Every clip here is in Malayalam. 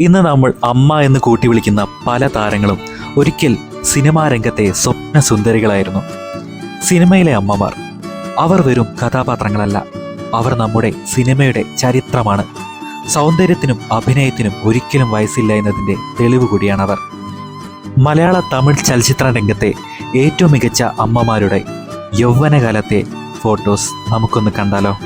ഇന്ന് നമ്മൾ അമ്മ എന്ന് കൂട്ടി വിളിക്കുന്ന പല താരങ്ങളും ഒരിക്കൽ സിനിമാ രംഗത്തെ സ്വപ്ന സുന്ദരികളായിരുന്നു. സിനിമയിലെ അമ്മമാർ. അവർ വെറും കഥാപാത്രങ്ങളല്ല. അവർ നമ്മുടെ സിനിമയുടെ ചരിത്രമാണ്. സൗന്ദര്യത്തിനും അഭിനയത്തിനും ഒരിക്കലും വയസ്സില്ല എന്നതിന്റെ തെളിവ് കൂടിയാണവർ. മലയാള തമിഴ് ചലച്ചിത്ര രംഗത്തെ ഏറ്റവും മികച്ച അമ്മമാരുടെ യൗവനകാലത്തെ ഫോട്ടോസ് നമുക്കൊന്ന് കണ്ടാലോ?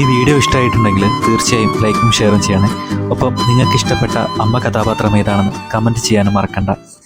ഈ വീഡിയോ ഇഷ്ടമായിട്ടുണ്ടെങ്കിൽ തീർച്ചയായും ലൈക്കും ഷെയറും ചെയ്യണേ. ഒപ്പം നിങ്ങൾക്ക് ഇഷ്ടപ്പെട്ട അമ്മ കഥാപാത്രം ഏതാണെന്ന് കമന്റ് ചെയ്യാനും മറക്കണ്ട.